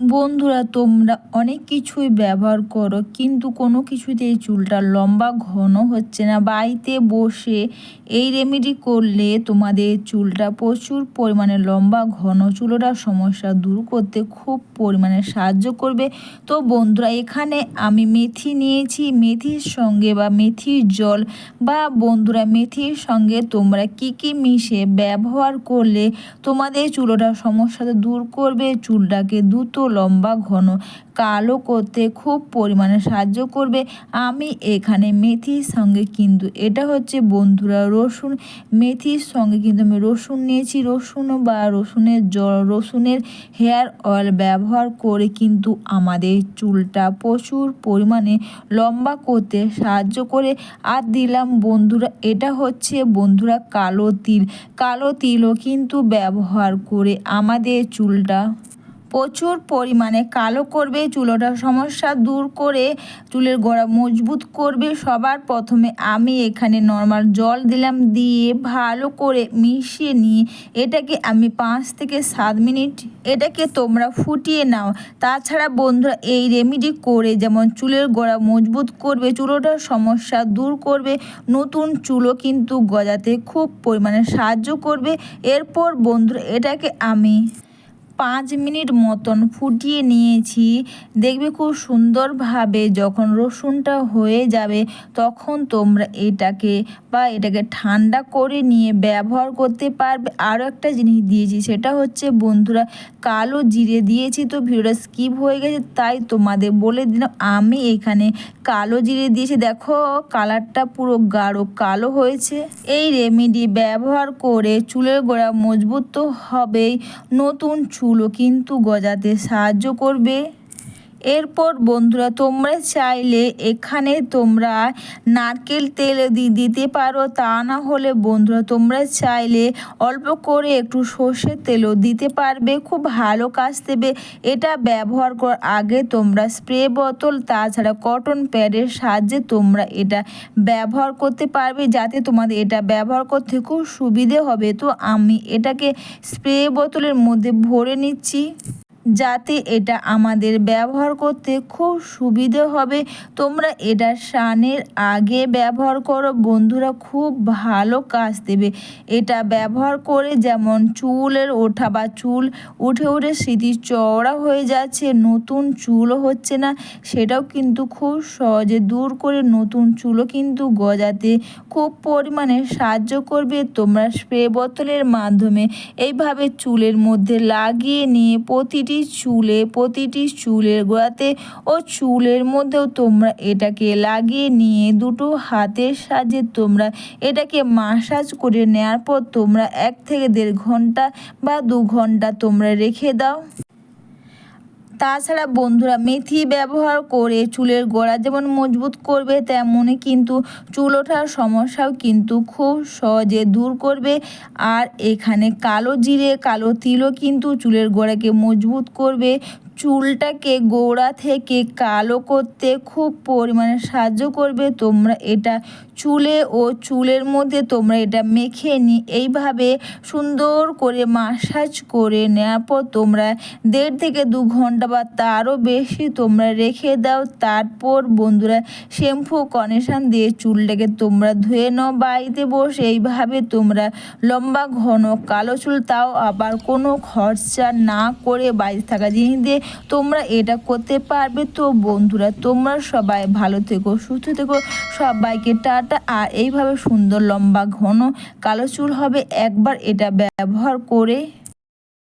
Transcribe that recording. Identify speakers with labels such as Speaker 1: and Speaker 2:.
Speaker 1: বন্ধুরা, তোমরা অনেক কিছুই ব্যবহার করো, কিন্তু কোনো কিছুতেই চুলটা লম্বা ঘন হচ্ছে না। বাড়িতে বসে এই রেমেডি করলে তোমাদের চুলটা প্রচুর পরিমাণে লম্বা ঘন, চুলোটার সমস্যা দূর করতে খুব পরিমাণে সাহায্য করবে। তো বন্ধুরা, এখানে আমি মেথি নিয়েছি। মেথির সঙ্গে বা মেথির জল বা বন্ধুরা, মেথির সঙ্গে তোমরা কি কি মিশে ব্যবহার করলে তোমাদের চুলোটার সমস্যাটা দূর করবে, চুলটাকে দ্রুত লম্বা, ঘন, কালো করতে খুব পরিমাণে সাহায্য করবে। আমি এখানে মেথির সঙ্গে কিন্তু, এটা হচ্ছে বন্ধুরা রসুন। মেথির সঙ্গে কিন্তু আমি রসুন নিয়েছি। রসুন বা রসুনের জল রসুনের হেয়ার অয়েল ব্যবহার করে কিন্তু আমাদের চুলটা প্রচুর পরিমাণে লম্বা করতে সাহায্য করে। আর দিলাম বন্ধুরা, এটা হচ্ছে বন্ধুরা কালো তিল। কালো তিলও কিন্তু ব্যবহার করে আমাদের চুলটা প্রচুর পরিমাণে কালো করবে, চুলোটার সমস্যা দূর করে চুলের গোড়া মজবুত করবে। সবার প্রথমে আমি এখানে নর্মাল জল দিলাম, দিয়ে ভালো করে মিশিয়ে নিয়ে এটাকে আমি পাঁচ থেকে সাত মিনিট এটাকে তোমরা ফুটিয়ে নাও। তাছাড়া বন্ধুরা, এই রেমিডি করে যেমন চুলের গোড়া মজবুত করবে, চুলোটার সমস্যা দূর করবে, নতুন চুলো কিন্তু গজাতে খুব পরিমাণে সাহায্য করবে। এরপর বন্ধুরা, এটাকে আমি পাঁচ মিনিট মতন ফুটিয়ে নিয়েছি। দেখবে খুব সুন্দরভাবে যখন রসুনটা হয়ে যাবে, তখন তোমরা এটাকে বা এটাকে ঠান্ডা করে নিয়ে ব্যবহার করতে পারবে। আরও একটা জিনিস দিয়েছি, সেটা হচ্ছে বন্ধুরা, কালো জিরে দিয়েছি তো ভিডিওটা স্কিপ হয়ে গেছে, তাই তোমাদের বলে দিলাম, আমি এখানে কালো জিরে দিয়েছি। দেখো, কালারটা পুরো গাঢ় কালো হয়েছে। এই রেমেডি ব্যবহার করে চুলের গোড়া মজবুত তো হবেই, নতুন চুলও কিন্তু গজাতে সাহায্য করবে। এরপর বন্ধুরা, তোমরা চাইলে এখানে তোমরা নারকেল তেল দিতে পারো। তা না হলে বন্ধুরা, তোমরা চাইলে অল্প করে একটু সর্ষের তেলও দিতে পারবে। খুব ভালো কাজ দেবে। এটা ব্যবহার করার আগে তোমরা স্প্রে বোতল, তাছাড়া কটন প্যাডের সাহায্যে তোমরা এটা ব্যবহার করতে পারবে, যাতে তোমাদের এটা ব্যবহার করতে খুব সুবিধে হবে। তো আমি এটাকে স্প্রে বোতলের মধ্যে ভরে নিচ্ছি। যাতে এটা আমাদের ব্যবহার করতে খুব সুবিধে হবে। তোমরা এটা স্নানের আগে ব্যবহার করো। বন্ধুরা খুব ভালো কাজ দেবে। এটা ব্যবহার করে যেমন চুলের ওঠা বা চুল উঠে উঠে স্মৃতি চওড়া হয়ে যাচ্ছে, নতুন চুলও হচ্ছে না। সেটাও কিন্তু খুব সহজে দূর করে নতুন চুলও কিন্তু গজাতে খুব পরিমাণে সাহায্য করবে। তোমরা স্প্রে বোতলের মাধ্যমে এইভাবে চুলের মধ্যে লাগিয়ে নিয়ে প্রতিটি প্রতিটি চুলে, প্রতিটি চুলের গোড়াতে ও চুলের মধ্যেও তোমরা এটাকে লাগিয়ে নিয়ে দুটো হাতের সাহায্যে তোমরা এটাকে মাসাজ করে নেওয়ার পর তোমরা এক থেকে দেড় ঘণ্টা বা দু ঘণ্টা তোমরা রেখে দাও। তাছাড়া বন্ধুরা, মেথি ব্যবহার করে চুলের গোড়া যেমন মজবুত করবে তেমনই কিন্তু চুল ওঠার সমস্যাও কিন্তু খুব সহজে দূর করবে। আর এখানে কালো জিরে, কালো তিলও কিন্তু চুলের গোড়াকে মজবুত করবে। চুলটাকে গোড়া থেকে কালো করতে খুব পরিমাণে সাহায্য করবে। তোমরা এটা চুলে ও চুলের মধ্যে তোমরা এটা মেখে নি। এইভাবে সুন্দর করে মাসাজ করে নেওয়ার পর তোমরা দেড় থেকে দু ঘণ্টা বা তারও বেশি তোমরা রেখে দাও। তারপর বন্ধুরা শ্যাম্পু কনেশান দিয়ে চুলটাকে তোমরা ধুয়ে নাও বাড়িতে বসে। এইভাবে তোমরা লম্বা, ঘন, কালো চুল, তাও আবার কোনো খরচা না করে বাড়িতে থাকা জিনিস দিয়ে তোমরা এটা করতে পারবে। তো বন্ধুরা, তোমরা সবাই ভালো থেকো, সুস্থ থেকো। সবাইকে টাটা। আর এইভাবে সুন্দর লম্বা ঘন কালো চুল হবে, একবার এটা ব্যবহার করে